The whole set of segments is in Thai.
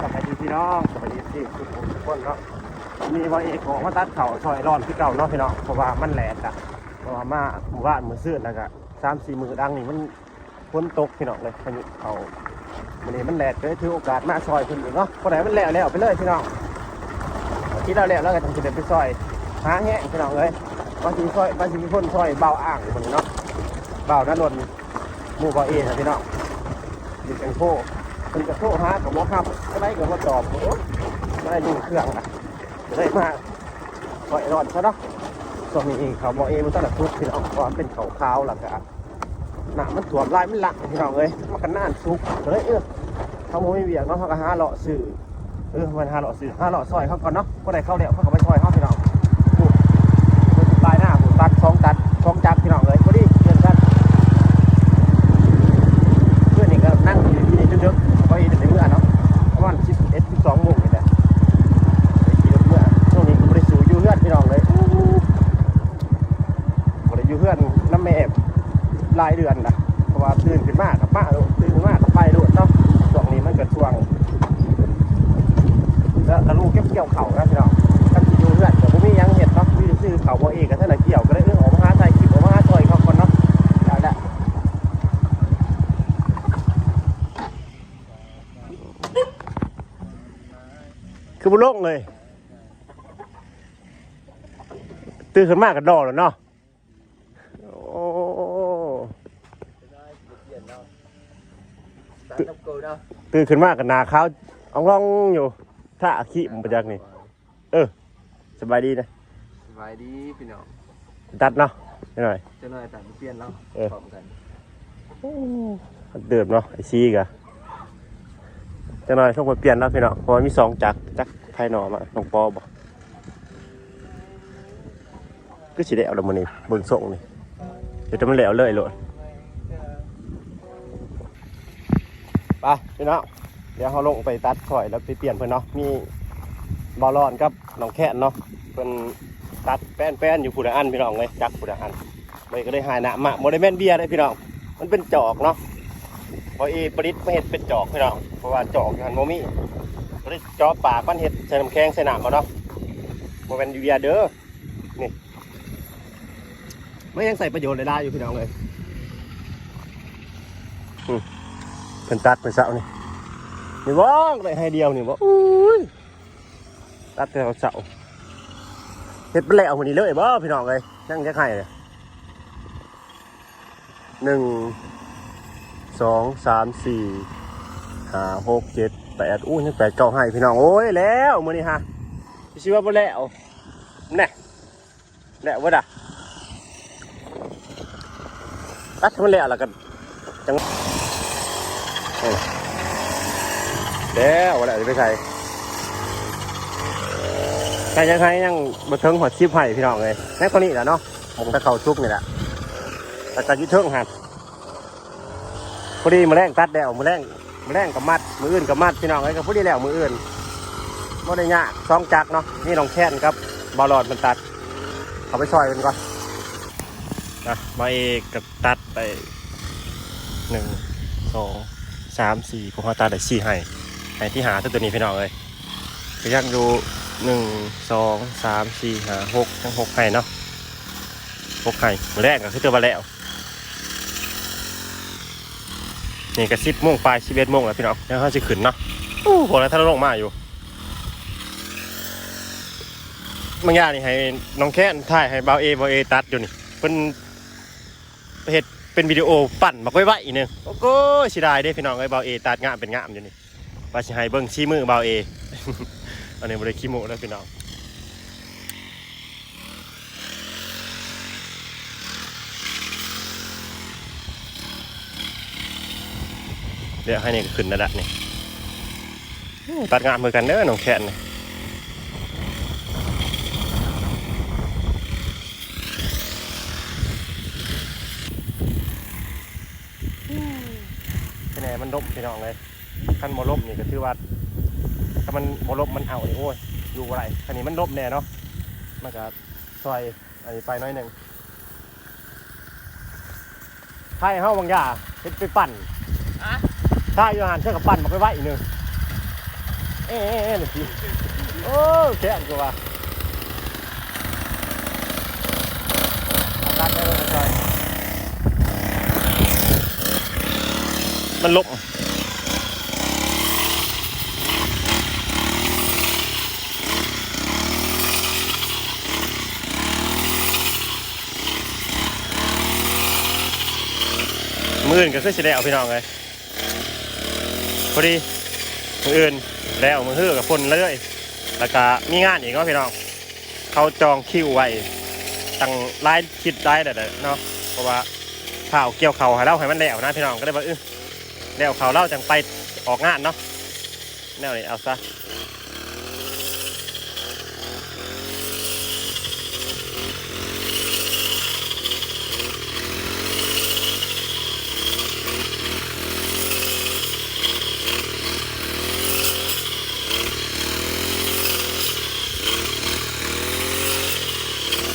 สวัสดีพี่น้องสวัสดีที่ทุกคนทุกคนเนาะมีวันเอกของมาตัดเข่าซอยร้อนพี่เก่าเนาะพี่น้องเพราะว่ามันแหลกอะเพราะว่ามาหมู่บ้านมือซื่อแล้วก็สามสี่มือดังนี่มันฝนตกพี่น้องเลยพายุเขาวันนี้มันแหลกเลยถือโอกาสมาซอยเพิ่นอยู่เนาะคนไหนมันแหลกแล้วไปเลยพี่น้องที่เราแหล้วแล้วก็ต้องจะเดินไปซอยหาแห้งพี่น้องเลยบางทีซอยบางทีมีคนซอยเบาอ่างอยู่คนนี้เนาะเบาด้านนนหมู่เบาเอนะพี่น้องอยู่แกงโค มันจะโทรหากับว่าครับอะไรกับว่าตอบโอ้ยได้ดูเครื่องอะจะได้มาปล่อยรอดเขาเนาะส่วนนี้เขาบอกเองมันตั้งแต่ทุกที่เราเพราะว่าเป็นเขาขาวหลักอะหนามันถ่วมลายมันหลักพี่น้องเลยมันกันน่านซุกเลยเออเขาโมไม่เบียงเนาะเขาก็หาเลาะสื่อเออมันหาเลาะสื่อหาเลาะซอยเขาก่อนเนาะก็ได้เข้าเดี๋ยวเขาก็ไปซอยเขาพี่น้องปุ๊บปลายหน้าผมตัดสองตัดสองจับพี่น้องเลยพอดีเดือนกัน เพื่อนนี่ก็นั่งอยู่ที่นี่จนเยอะไปเดินเมื่อเนาะประมาณสิบเอ็ดสิบสองโมงนี่แหละไปขี่รถเมื่อช่วงนี้ก็บริสูอยู่เพื่อนพี่น้องเลยบริอยู่เพื่อนน้ำแม่รายเดือนนะเพราะว่าตื่นขึ้นมากับป้าลูกตื่นขึ้นมากับไปลูกเนาะช่วงนี้มันเกิดช่วงแล้วแล้วลูกเก็บเกี่ยวเข่านะพี่น้องกันสิอยู่เพื่อนเดี๋ยวผมมีหยังเห็ดเนาะมีซื้อเข่าบ่เอกกันเท่าไหร่เกี่ยวก็ได้เรื่องของมหาไทยคลิปของมหาซอยเขาคนเนาะได้ได้ คือบุลงเลย ตื่นขึ้นมากกับดอกแล้วเนาะโอ้ตัดน้ำเกลือเนาะตื่นขึ้นมากกับนาขาวอ่องร่องอยู่ถ้าอาขี้มันประจักนี่ เออ สบายดีนะ สบายดีพี่น้องตัดเนาะนิดหน่อยเจะหน่อยตัดเปลี่ยนเนาะเออพร้อมกันเดิมเนาะไอซีกะ จะหน่อยต้องไปเปลี่ยนแล้วพี่เนาะเพราะว่ามีสองจักจักรไทยนอมาน้องปอบอกก็สิได้เอาละมันนี่เบิ่งส่งนี่เดี๋ยวจะมันแล้วเลยโลดไปพี่เนาะเดี๋ยวเขาลงไปตัดข่อยแล้วไปเปลี่ยนเพื่อนเนาะมีบอลลอนกับน้องแค่นเนาะเป็นตัดแป้นแป้นอยู่ผู้ใดอันพี่น้องเลยจักผู้ใดอันไปก็ได้หายหนะมาโมเดลแมนเบียร์ได้พี่น้องมันเป็นจอกเนาะ พอเอปริศมาเห็ดเป็นจอกพี่น้องเพราะว่าจอกอยู่หันโมมี่ปริศจอปากมันเห็ดใส่น้ำแข็งใส่น้ำมาเนาะโมเป็นยูเวียเด้อนี่ไม่ยังใส่ประโยชน์เลยได้อยู่พี่น้องเลยอืมเป็นตัดเป็นเสานี่นี่ว่องเลยให้เดียวนี่ว่าอุ้ยตัดแต่เสาเห็ดเป็นแล้วมันนี้เลยบ่พี่น้องเลยนั่งจะไข่เลยหนึ่ง สองสามสี่ห้าหกเจ็ดแปดอู้ยังแปดเก้าให้พี่น้อง โอ้ย แล้วมือนี้ฮะพี่ชื่อว่าบ่แล้วแน่แล้วะด่ะตัดให้มันแล้วล้วกันจังเอ้ยแล้วแล้วจะไปใส่ใครยังใครยังบันเทิงหัวชิปให้พี่น้องเลยแน่คนนี้แหละเนาะมองตะเขาชุกนี่แหละแต่ตายุเทิงหัน อดีมาแรงตัดแล้วมาแรงมาแรงกับมัดมืออื่นกับมัดพี่น้องไอ้กับพอดีแล้วมืออื่นบ่ได้ยากสองจักรเนาะนี่น้องแค้นครับบอลลอดมันตัดเอาไปซอยกันก่อนนะมาเอกกับตัดไปหนึ่งสองสามสี่พวกเขาตัดได้สี่ให้ให้ที่หาตัวตัวนี้พี่น้องเลยก็ยังอยู่หนึ่งสองสามสี่ห้าหกทั้งหกให้เนาะพวกไข่มือแรกก็คือตัวมาแล้ว นี่ก็สิบโมงปลายสิบเอ็ดโมงแล้วพี่น้องแล้วเขาจะขึ้นเนาะโอ้โหแล้วถ้าเราลงมาอยู่บางอย่างนี่ให้น้องแค้นถ่ายให้เบาเอเบาเอตัดอยู่นี่เป็นเห็ดเป็นวิดีโอปั่นมาไว้ไว้อีกนึงโอ้โหสีดายเด้พี่น้องไอ้เบาเอตัดงามเป็นงามอยู่นี่ว่าสิให้เบิ้งชี้มือเบาเออันนี้บริขี้โมแล้วพี่น้อง เดี๋ยวให้นี่ขึ้นระดับนี่ตัดงานเหมือนกันเด้อน้องแคนนี่ที่ไหนมันลบพี่น้องเลยคันโมลบนี่ก็คือว่าถ้ามันโมลบมันเอาเลยโอ้ยอยู่อะไรคันนี้มันลบแน่เนาะมันก็ซอยอันนี้ไปน้อยหนึ่งให้เฮาบางอย่างเฮ็ดไปปั่น ถ้าอยู่หันเชื่อกับปั่นมาไปไว้อีกหนึ่งเอ๊ะเอ๊ะเอ๊ะหนึ่งทีโอ้แค่นกูว่าลยจอยมันลบมืออื่นก็คือสิได้เอาพี่น้องเลย อดีมืออื่นแล้วมือฮือกับคนเลยแล้วก็มีงานอีกเนาะพี่น้องเขาจองคิวไว้ตั้งไลายคิดได้แต่เนาะเพราะว่าข่าวเกี่ยวเขาให้เล่าให้มันแล้วนะพี่น้องก็ได้ว่าเออแล้วเขาเล่าจังไปออกงานเนาะแนวนี้เอาซะ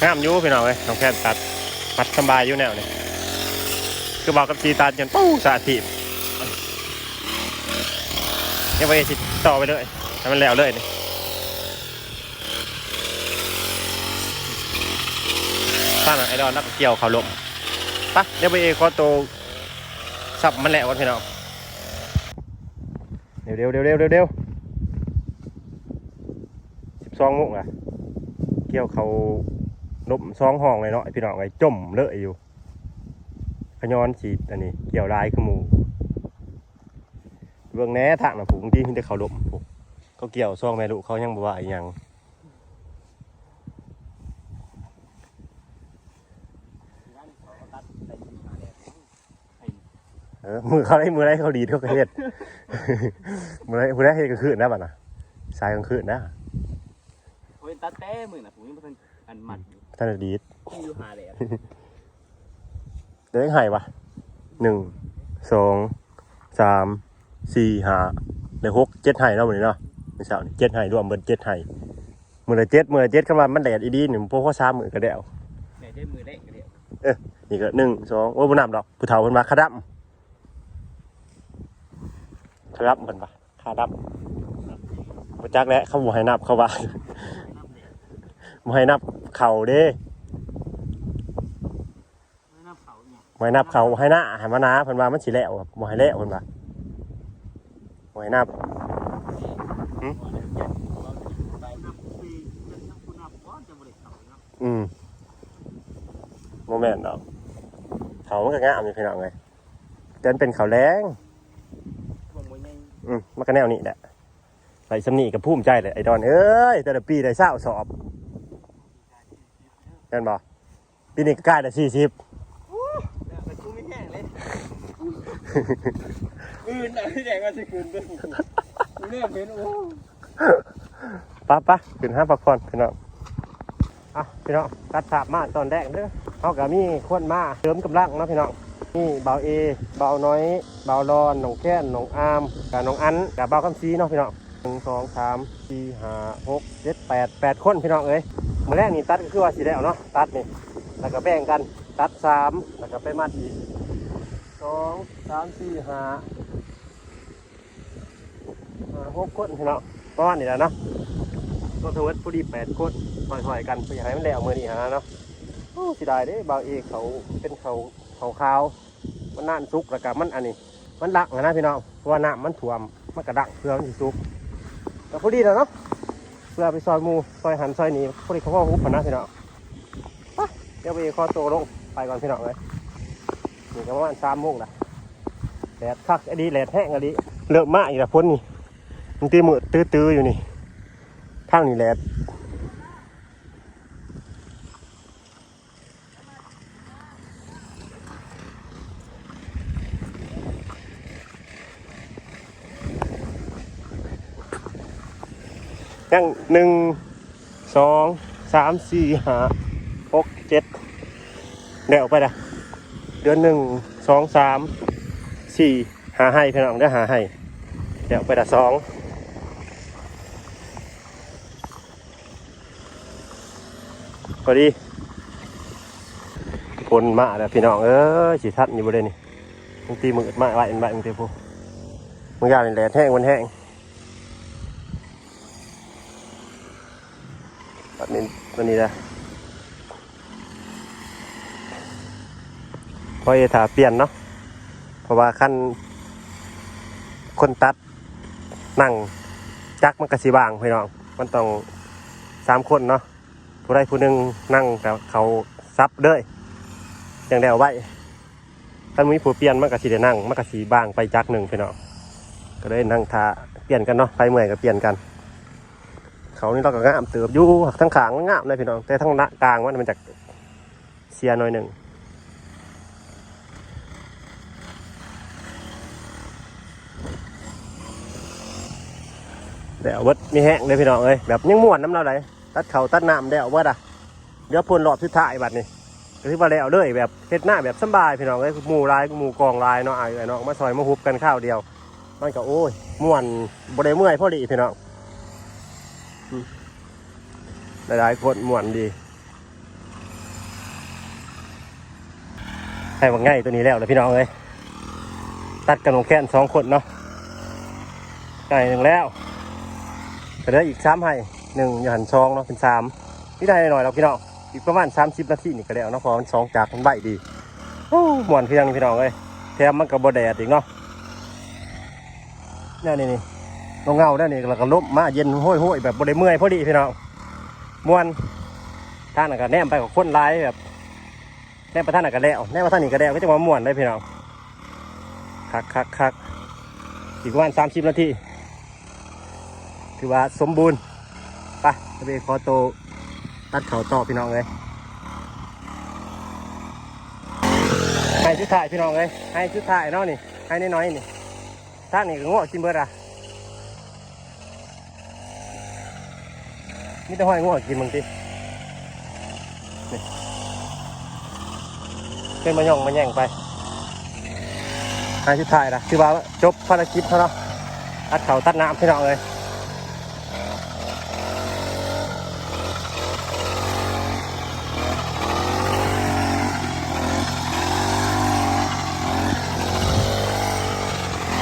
งามอยู่พี่น้องเอ้ยน้องแค่ตัดตัดสบายอยู่แนวนี่คือบอกกับจีตัดจนปู้สาธิตยังไปสิต่อไปเลยให้มันแล้วเลยนี่ตั้งไอดอนนักเกี่ยวเขาลมปะเดี๋ยวไปเอคอโตวสับมันแล้วกันพี่น้องเดี๋ยวเดี๋ยวเดี๋ยวเดี๋ยวเดี๋ยวเดียวสิบสองโมุกอะเกี่ยวเขา ลบซองห้องเลยเนาะไอ้พี่น้องไอ้จมเลอะอยู่ขย้อนสีอันนี้เกี่ยวลายขมูเบื้องแหน่ทางนะผูกที่มีแต่เขาลบผูกเขาเกี่ยวซองแม่ลูกเขายังบ่ว่าอีหยังเออมือเขาได้มือได้เขาดีเท่ากันเฮ็ดมือได้มือได้เฮ็ดกลางคืนนะบัดน่ะสายกลางคืนนะโอ้ยตัดเต้มือน่ะผมยังไม่ทันอันหมัดอยู่ ท่านดีดที่อยู่หาเลยเดี๋ยวยังไงวะหนึ่งสองสามสี่ห้าเดี๋ยวหกเจ็ดไห่เนาะมือนี้เนาะไม่ใช่เจ็ดไห่รวมเบิดเจ็ดไห่มือละเจ็ดมือละเจ็ดกันมามันแดดอีดีหนึ่งพวกข้อสามมือก็ได้เอาไหนได้มือได้ก็เดียวนี่ก็หนึ่งสองโอ้ยบุนับดอกผู้เฒ่าเพิ่นมาขาดับขาดับเพิ่นปะขาดับบ่จักแล้วเขาบ่ให้นับเขาว่า บ่ให้นับเข่าเด้น้ำเขาเนี่ยบ่ให้นับเข่าบ่ให้หน้าให้มานาเพิ่นว่ามันสิแล้วครับบ่ให้แล้วเพิ่นว่าบ่ให้นับไปนับปีเป็นนับคุณนับก้อนจะบริเขาเนาะอืมโมเมนต์ดอกเขามันก็งามอยู่พี่น้องเลยแต่มันเป็นเขาแรงพวกมวยใหญ่อืมมันก็แนวนี้แหละไรสำนีกับภูมิใจเลยไอ้ดอนเอ้ยแต่ละปีได้เศร้าสอบ เห็นบ่ปีนี้ก็ใกล้ได้สี่สิบเนี่ยมันชูไม่แห้งเลยอื่นอะที่แดงก็จะคืนด้วยกูเริ่มเห็นโอ้ปะปะขึ้นห้าพักผ่อนพี่น้องอะพี่น้องตัดสาบมาตอนแรกเด้อเขากับมีคนมาเสริมกำลังเนาะพี่น้องนี่เบาเอเบาน้อยเบารอนหนองแค้นหนองอามกับหนองอันกับเบาคำซีเนาะพี่น้องหนึ่งสองสามสี่ห้าหกเจ็ดแปดแปดคนพี่น้องเอ้ย มื่อแรกนี่ตัดก็คือว่าสีแล้วเนาะตัดนี่แล้วก็แบ่งกันตัดสามแล้วก็ไปมัดอีกสองสามสี่ห้าหกคนพี่น้องประมาณนี้แหละเนาะก็ทวิตผู้ดีแปดคนถอยๆกันเพื่อให้มันแล้วมือนี้ฮะเนาะโอ้สิได้เด้บางเอกเขาเป็นเขาเขาขาวมันน่านซุกแล้วก็มันอันนี้ มันดักนะพี่น้องเพราะว่าน้ำมันท่วมมันกระดักเพื่อมันสิซุกแต่พอดีแล้วเนาะ เพื่อไปซอยมูซอยหันซอยหนี้พอดีเขาก็ฮุบผนะพี่น้องเดี๋ยวไปคอตัวลงไปก่อนพี่น้องเลยนี่ก็ประมาณสามโมงละแดดคักอดีแดดแห้งอดีเลิกมากอีกละพ้นนี่มันตีมือตื้อๆอยู่นี่ทางนี้แหล ยังหนึ่งสองสามสี่ห้าหกเจ็ดเดี๋ยวไปละเดือนหนึ่งสองสามสี่หาให้พี่น้องได้หาให้เดี๋ยวไปละสองพอดีคนมาแล้วพี่น้องเอ้ยสีทัดอยู่บริเวณนี้บางทีมืดมาไหวอันไหวบางทีพวกมึงยานี่แหลแห้งมันแห้ง นนี้ตัวนี้นะพอเอถาเปลี่ยนเนาะเพราะว่าขั้นคนตัดนั่งจักมันกระสีบางพี่น้อง มันต้องสามคนเนาะผู้ใดผู้หนึ่งนั่งแต่เขาซับเด้ยอย่างเดียวไว้ถ้ามีผู้เปลี่ยนมันกระสีได้นั่งมันกระสีบางไปจักหนึ่งพี่น้องก็เลยนั่งทาเปลี่ยนกันเนาะไปเมื่อยก็เปลี่ยนกัน เขานี่เราก็งามเติบอยู่ทั้งขางงามเลยพี่น้อง แต่ทั้งหน้ากลางมันมันจากเสียหน่อยหนึ่งเดี๋ยววิดมีแห้งเลยพี่น้องเอ้ยแบบยังม่วนน้ำเราไหลตัดเขาตัดน้ำเดี๋ยววิดอะเดี๋ยวพ่นหลอดสุดท้ายบัดนี้ก็ที่ว่าแล้วเลยแบบเฮ็ดหน้าแบบสบายพี่น้องเอ้ยหมู่ลายหมู่กองลายเนาะไอ้ไอ้น้องมาซอยมาฮุบกันข้าวเดียว มันก็โอ้ยม่วนบ่ได้เมื่อยพอดีพี่น้อง หลายๆคนม่วนดีให้ว่าง่ายตัวนี้แล้วเลยพี่น้องเลยตัดกันลงแค่นสองคนเนาะไก่หนึ่งแล้วก็ได้อีกสามให้หนึ่งอย่าหันซองเนาะเป็นสามนี่ได้หน่อยเราพี่น้องอีกประมาณสามสิบนาทีนี่ก็แล้วเนาะพอมันสองจากมันใบดีโอ้ม่วนเพียงพี่น้องเลยแถมมันกับบแดดอีกเนาะนี่นี่นี่เงาๆได้นี่แล้วก็ลบมาเย็นห้อยๆแบบบริเมื่อยพอดีพี่น้อง มวนท่านนนก็แนมไปกับคนร้ายแบบแนมไปท่านนนก็แล้วแนมไปท่านนี่ก็แล้วก็จะมามวนได้พี่น้องคักคักคักอีกประมาณสามสิบนาทีถือว่าสมบูรณ์ไปจะไปขอโตตัดเขาต่อพี่น้องเลยให้ชุดถ่ายพี่น้องเลยให้ชุดถ่ายเนาะนี่ให้น้อยๆนี่ท่านนี่ก็ง้อกินเบิดอะ มีแต่ห้อยง้อกินบางทีเป็นมาย่องมาแย่งไปหาชุดถ่ายนะคือว่าจบภารกิจเขาเนาะตัดเขาตัดน้ำพี่น้องเลย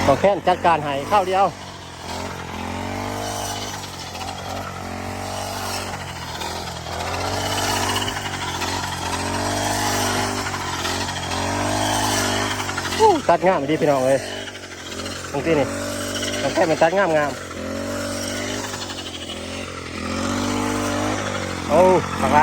ก็แค่จัดการให้ข้าวเดียว ตัดงามดีพี่น้องเลยตรงที่นี่ตรงแค่มันตัดงามงามโอ้ทางไร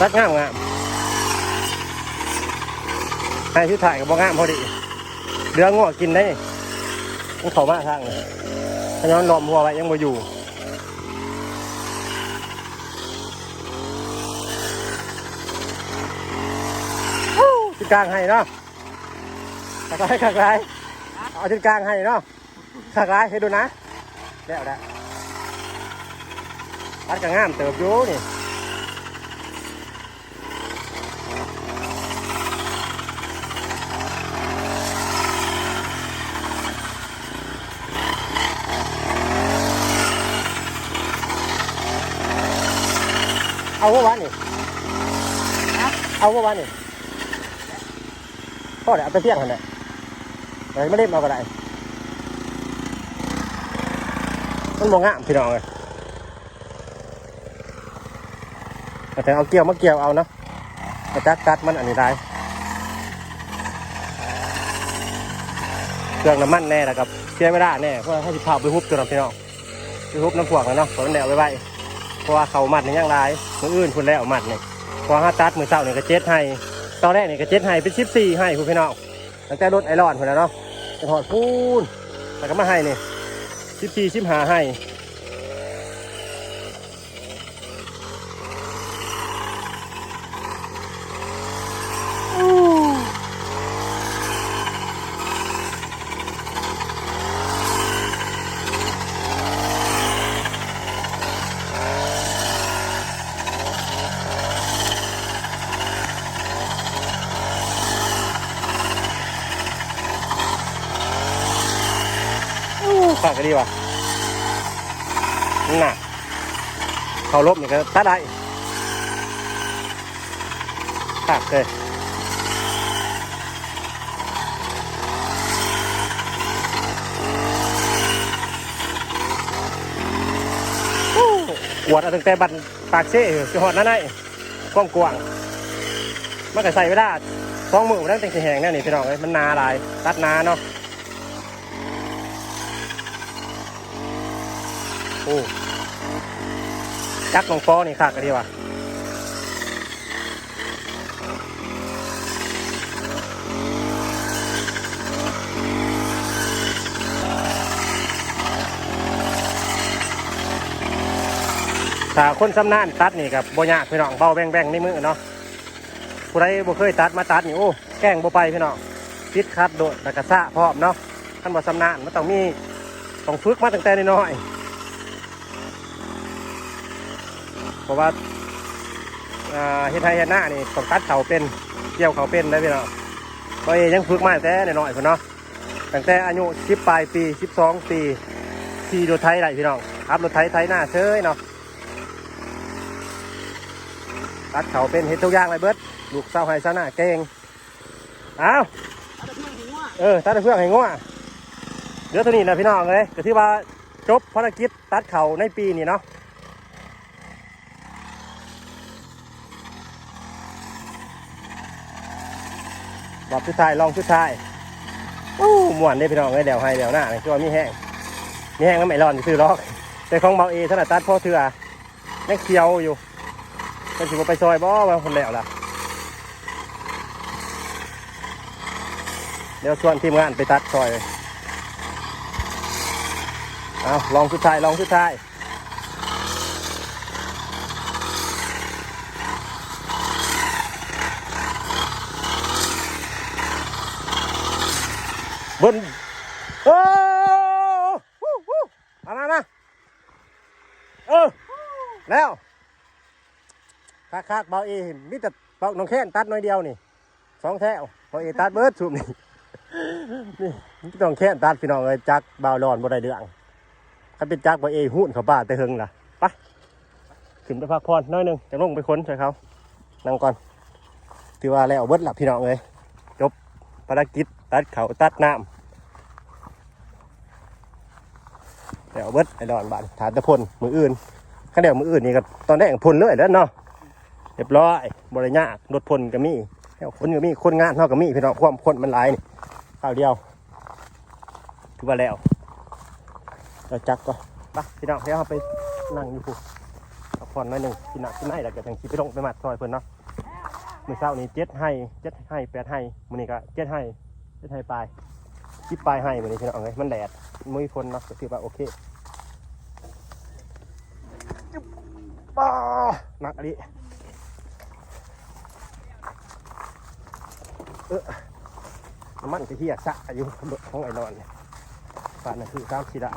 ตัดงามงามให้ชุดถ่ายกับบ่งามพอดีเรืองอกินได้มันเขามาทางเลยถ้าย้อนลอมหัวไว้ยังบ่อยู่ฮู้จุดกลางให้เนาะขักไรขักไรเอาจุดกลางให้เนาะขักไรให้ดูนะแล้วแหละตัดกระงามเติบอยู่นี่ เอาวะวะนี่เอาวะวะนี่พ่อเดี๋ยวเอาไปเที่ยงกันเลยแต่ไม่ได้มาก็ได้มันมองงามพี่น้องเลยแต่เอาเกี่ยวมาเกี่ยวเอาเนาะมาจัดกัดมันอันนี้ได้เครื่องน้ำมันแน่แล้วกับเสียไม่ได้แน่เพราะว่าให้สิพาไปฮุบตัวน้ำพี่น้องไปฮุบน้ำพวกนะเนาะเพราะมันแนวไว้ไว้ เพราะว่าเขามัดนี่ยังลายมืออื่นคุณแล้วมัดนี่พอห้าตัดมือเสาเนี่ยก็เจ็ดให้ตอนแรกเนี่ยก็เจ็ดให้เป็นชิปสี่ให้คุณพี่น้องตั้งแต่รถไอรอนคนแล้วเนาะไปถอดพูนแต่ก็มาให้เนี่ยชิปสี่ชิปหาให้ ฝากกันดีว่ะน่ะเขาลบนี่ก็ตัดได้ฝากเลยอวดเอาตั้งแต่บันปากเซ่สิหอดนั่นไอ้กว้างกว้างมันก็ใส่ไม่ได้สองมือมันตั้งแต่แหงแน่นี่พี่น้องเอ้ยมันนาลาย ตัดนาเนาะ โอ้จักลงปอนี่คักกันดีว่ะถ้าคนสำนานตัดนี่กับโบยากพี่น้องเบาแบ่งแบ่งๆในมือเนาะผู้ใดบ่เคยตัดมาตัดนี่โอ้แกล้งบ่ไปพี่น้องติดคัดโดดแล้วก็ซะพร้อมเนาะท่านบ่สำนานมันต้องมีต้องฝึกมาตั้งแต่น้อยๆ เพราะว่าเฮ็ดไทยเฮ็ดหน้านี่ต้องตัดเขาเป็นเกี่ยวเขาเป็นได้พี่น้องก็ยังฝึกมาแต่น้อยๆพุ่นเนาะตั้งแต่อายุ10ปลายปี12ปีขี่รถไถได้พี่น้องขับรถไถไถหน้าเชยเนาะตัดเขาเป็นเฮ็ดทุกอย่างเลยเบิดลูกเศร้าไห้ซะหน้าเก่งอ้าวเอาเออตัดเพื่อให้งัวเดี๋ยวเท่านี้นะพี่น้องเลยก็ที่ว่าจบภารกิจตัดเขาในปีนี้เนาะ รอบสุดท้ายลองสุดท้ายโอ้ม่วนได้พี่น้องเลยเดี๋ยวให้เดี๋ยวหน้าเลยคือว่ามีแห้งมีแห้งแล้วไม่ร้อนซื้อล็อกแต่ของเบาเอถนัดตัดพ่อเถื่อยังเคียวอยู่เป็นสิบไปซอยบ่ว่าคนแล้วล่ะเดี๋ยวชวนทีมงานไปตัดซอยเลยเอาลองสุดท้ายลองสุดท้าย บนโอ้ฮู้ฮู้มามามาเออแล้วคักคักเบาเอมิแต่เบาน้องแค้นตัดน้อยเดียวนี่สองแถวเบาเอตัดเบิร์ดสูบนี่นี่พี่น้องแค้นตัดพี่น้องเอ้ยจักเบาร้อนบ่ได้เรื่องถ้าเป็นจักเบาเอหุ่นเขาบ้าแต่เฮงล่ะไปขึ้นไปพักผ่อนน้อยนึงจะลงไปค้นใส่เขานั่งก่อนถือว่าแล้วเบิดหลับพี่น้องเลยจบภารกิจ ตัดเขาตัดน้ำเดี๋ยวเบิดไอ้ดอนบานฐานตะพลมืออื่นข้าเดี๋ยวมืออื่นนี่ก็ตอนแรกพลเลยแล้วเนาะเรียบร้อยบริญากรถพลก็มีแล้วคนก็มีคนงานเท่าก็มีพี่น้องความคนมันหลายนี่ข้าวเดียวถือว่าแล้วเราจักก็ไปพี่น้องเดี๋ยวเราไปนั่งอยู่ผูพักผ่อนหน่อยหนึ่งกินหนักกินไหนแล้วก็จังคิไปลงไปมัดซอยเพิ่นเนาะมือเช้านี้เจ็ดให้เจ็ดให้แปดให้มือนี้ก็เจ็ดให้ จ็ดให้ปลายสิบปลายให้เหมือนี้พี่น้องเอ้ยมันแดดมือฝนเนาะก็ถือว่าโอเคจุ๊บป้าหนักอันนี้เออมันจะเฮียสะอยู่ของไอ้นอนเนี่ยป่านนั่นคือสามสีดา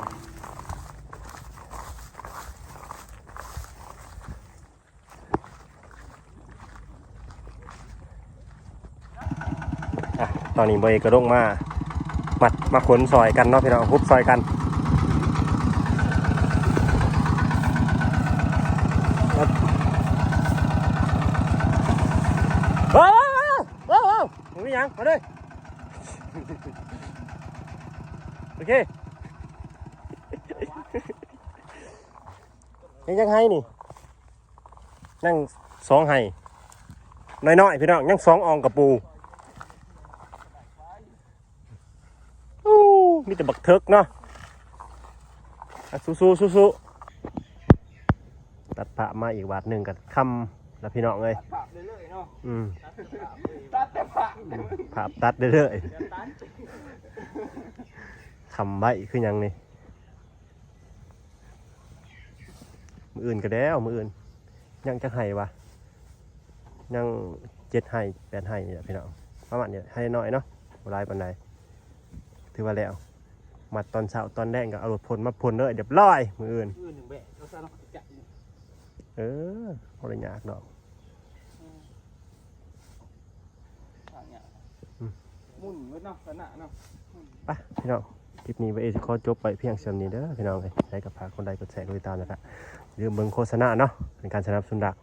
อ่อนนี้เบย์กระดงมามัดมาขนซอยกันเนาะพี่น้องฮุบซอยกันครับว้าวว้าวว้าวมึงมีหยังมาเลยโอเคยังยังให้นี่ยังสองให้น้อยๆพี่น้องยังสองอองกับปู อู้ มีแต่บักเทิกเนาะอะสู้สู้สู้สู้ตัดผ่ามาอีกบาทหนึ่งกับคำแล้วพี่น้องเลยผับเรื่อยๆเนาะอืมตัดแต่ผับผ่าตัดเรื่อยตัดำไว้คือหยังนี่มืออื่นก็แล้วมืออื่น ยังจะให้วะยังเจ็ดให้แปดให้นี่แหละพี่น้องประมาณนี้ให้น้อยเนาะบ่หลายปันใดถือว่าแล้ว มาตอนเช้าตอนแรกก็เอารถพลมาพลเลยเรียบร้อยมืออื่นอื่นหนึ่งแบะเราซะเนาะจับนี่เออบ่ได้ยากดอกทางเนี่ยอืมหมุ่นไว้เนาะสนะเนาะไปพี่น้องคลิปนี้ไปเอจะขอจบไปเพียงเท่านี้เด้อพี่น้องเลยใช้กับพากคนใดกดแชร์กดติดตามนะครับอย่าลืมเบิ่งโฆษณาเนาะในการสนับสนุนดัก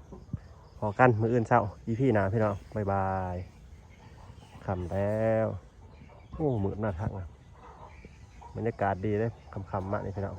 พอกันมืออื่นเช้าอีพี่นาพี่น้องบ๊ายบายคำแล้วโอ้มืดหน้าทักนะ บรรยากาศดีเลยคำๆมากนี่พี่น้อง